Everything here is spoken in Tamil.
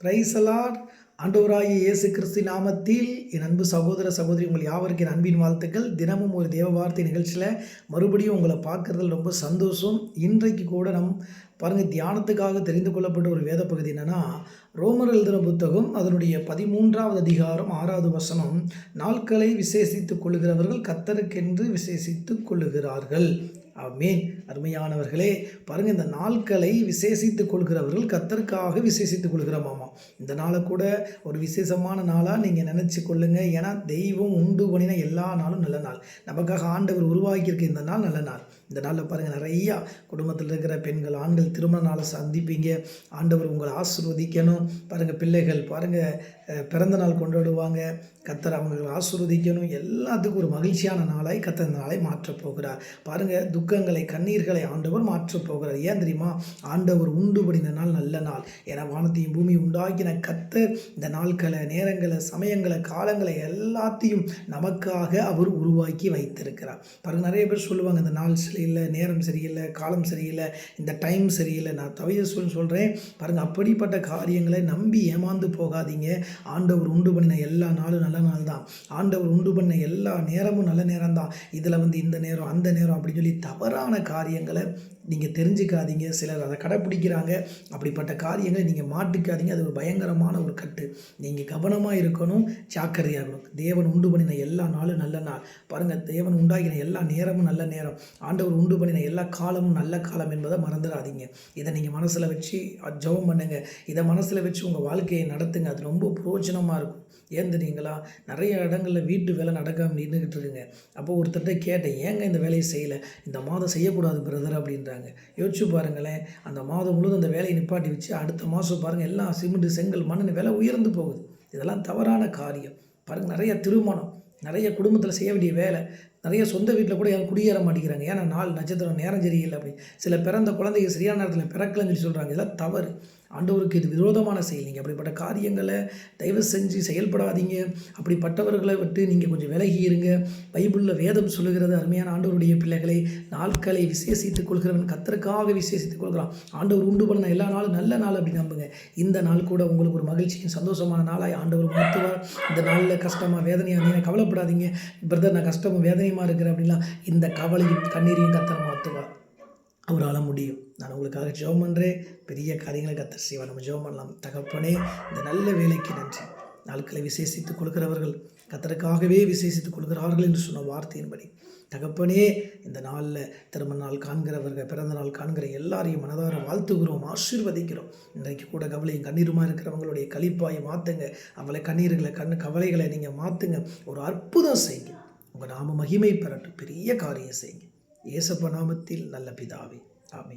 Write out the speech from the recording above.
பிரைசலார் ஆண்டவராகிய இயேசு கிறிஸ்து நாமத்தில் என் அன்பு சகோதர சகோதரி உங்கள் யாவருக்கு என் அன்பின் வாழ்த்துக்கள். தினமும் ஒரு தேவ வார்த்தை நிகழ்ச்சியில் மறுபடியும் உங்களை பார்க்குறதுல ரொம்ப சந்தோஷம். இன்றைக்கு கூட நம் பாருங்கள் தியானத்துக்காக தெரிந்து கொள்ளப்பட்ட ஒரு வேத பகுதி என்னென்னா ரோமர் எழுதின புத்தகம் அதனுடைய பதிமூன்றாவது அதிகாரம் ஆறாவது வசனம் நாட்களை விசேஷித்துக் கொள்ளுகிறவர்கள் கத்தருக்கென்று விசேஷித்துக் கொள்ளுகிறார்கள். ஆமேன். அருமையானவர்களே பாருங்கள் இந்த நாட்களை விசேஷித்துக் கொள்கிறவர்கள் கத்தருக்காக விசேஷித்துக் கொள்கிறோமாமா இந்த நாளை கூட ஒரு விசேஷமான நாளாக நீங்கள் நினச்சி கொள்ளுங்கள் ஏன்னா தெய்வம் உண்டு பண்ணின எல்லா நாளும் நல்ல நாள். நமக்காக ஆண்டவர் உருவாக்கியிருக்க இந்த நாள் நல்ல நாள். இந்த நாளில் பாருங்கள் நிறையா குடும்பத்தில் இருக்கிற பெண்கள் ஆண்கள் திருமண நாளை சந்திப்பீங்க. ஆண்டவர் உங்களை ஆசிர்வதிக்கணும். பாருங்கள் பிள்ளைகள் பாருங்கள் பிறந்த நாள் கொண்டாடுவாங்க. கத்தர் அவங்களை ஆசிர்வதிக்கணும். எல்லாத்துக்கும் ஒரு மகிழ்ச்சியான நாளாய் கத்தர் இந்த நாளை மாற்றப் போகிறார். பாருங்கள் துக்கங்களை கண்ணீர்களை ஆண்டவர் மாற்றப் போகிறார். ஏன் தெரியுமா? ஆண்டவர் உண்டு படிந்த நாள் நல்ல நாள். ஏன்னா வானத்தையும் பூமி உண்டாக்கின கத்தர் இந்த நாட்களை நேரங்களை சமயங்களை காலங்களை எல்லாத்தையும் நமக்காக அவர் உருவாக்கி வைத்திருக்கிறார். பாருங்க நிறைய பேர் சொல்லுவாங்க இந்த நாள் சரியில்லை நேரம் சரியில்லை காலம் சரியில்லை இந்த டைம் சரியில்லை. நான் தவிர சொல் சொல்கிறேன் பாருங்கள் அப்படிப்பட்ட காரியங்களை நம்பி ஏமாந்து போகாதீங்க. ஆண்டவர் உண்டு பண்ணின எல்லா நாளும் நல்ல நாள் தான் ஆண்டவர் உண்டு பண்ண எல்லா நேரமும் நல்ல நேரம் தான் இதில் வந்து இந்த நேரம் அந்த நேரம் அப்படின்னு சொல்லி தவறான காரியங்களை நீங்கள் தெரிஞ்சுக்காதீங்க. சிலர் அதை கடைப்பிடிக்கிறாங்க. அப்படிப்பட்ட காரியங்களை நீங்கள் மாட்டிக்காதீங்க. அது ஒரு பயங்கரமான ஒரு கட்டு. நீங்கள் கவனமாக இருக்கணும். ஜாக்கிரதையாக இருக்கணும். தேவன் உண்டு பண்ணின எல்லா நாளும் நல்ல நாள். பாருங்கள் தேவன் உண்டாகின எல்லா நேரமும் நல்ல நேரம். ஆண்டவர் உண்டு பண்ணின எல்லா காலமும் நல்ல காலம் என்பதை மறந்துடாதீங்க. இதை நீங்கள் மனசில் வச்சு ஜெபம் பண்ணுங்கள் இதை மனசில் வச்சு உங்கள் வாழ்க்கையை நடத்துங்க. அது ரொம்ப பிரயோஜனமாக இருக்கும். ஏன் தெரியுங்களா நிறைய இடங்களில் வீட்டு வேலை நடக்காமல் நின்றுக்கிட்டு இருக்குங்க அப்போ ஒருத்தர்கிட்ட கேட்டேன் ஏங்க இந்த வேலையை செய்யலை? இந்த மாதம் செய்யக்கூடாது பிரதர் அப்படின்றாங்க. யோசிச்சு பாருங்களேன் அந்த மாதம் முழுவதும் அந்த வேலையை நிப்பாட்டி வச்சு அடுத்த மாதம் பாருங்கள் எல்லாம் சிமெண்ட் செங்கல் மண் விலை உயர்ந்து போகுது. இதெல்லாம் தவறான காரியம். பாருங்கள் நிறைய திருமணம் நிறைய குடும்பத்தில் செய்ய வேண்டிய வேலை. நிறைய சொந்த வீட்டில் கூட யாரும் குடியேற மாட்டேங்கிறாங்க. ஏன்னா நாலு நட்சத்திரம் நேரம் சரியில்லை அப்படி சில பிறந்த குழந்தைங்க சரியான நேரத்தில் பிறக்கலன்னு சொல்லி சொல்கிறாங்க இதெல்லாம் தவறு. ஆண்டவருக்கு இது விரோதமான செயல். நீங்கள் அப்படிப்பட்ட காரியங்களை தயவு செஞ்சு செயல்படாதீங்க. அப்படிப்பட்டவர்களை விட்டு நீங்கள் கொஞ்சம் விலகி இருங்க. பைபிளில் வேதம் சொல்லுகிறது அருமையான ஆண்டவருடைய பிள்ளைகளை நாட்களை விசேஷித்துக் கொள்கிறவன் கத்தருக்காக விசேஷித்துக் கொள்கிறான். ஆண்டவர் உண்டு பண்ண எல்லா நாளும் நல்ல நாள் அப்படி நம்புங்க. இந்த நாள் கூட உங்களுக்கு ஒரு மகிழ்ச்சியும் சந்தோஷமான நாளாய் ஆண்டவர் மாற்றுவார் இந்த நாளில் கஷ்டமாக வேதனையாக நீங்கள் கவலைப்படாதீங்க. பிரதர் நான் கஷ்டமும் வேதனையுமா இருக்கிறேன் அப்படின்லாம் இந்த கவலையும் கண்ணீரையும் கத்தர் மாற்றுவார். அவரால் முடியும். நான் உங்களுக்காக ஜெபம் பண்ணுறேன் பெரிய காரியங்களை கத்த செய்வேன் நம்ம ஜெபம் பண்ணலாம். தகப்பனே இந்த நல்ல வேலைக்கு நன்றி. நாட்களை விசேஷித்துக் கொடுக்கிறவர்கள் கத்தருக்காகவே விசேஷித்துக் கொள்கிறார்கள் என்று சொன்ன வார்த்தையின்படி. தகப்பனே இந்த நாளில் திருமண நாள் காண்கிறவர்கள் பிறந்த நாள் காண்கிற எல்லாரையும் மனதார வாழ்த்துகிறோம் ஆசீர்வதிக்கிறோம். இன்றைக்கு கூட கவலையும் கண்ணீருமா இருக்கிறவங்களுடைய கழிப்பாயை மாற்றுங்க அவளை கண்ணீர்களை கண் கவலைகளை நீங்கள் மாற்றுங்க ஒரு அற்புதம் செய்யுங்க. உங்கள் நாம மகிமை பெறட்டும். பெரிய காரியம் செய்யுங்க. இயேசப்ப நாமத்தில் நல்ல பிதாவே. ஆமே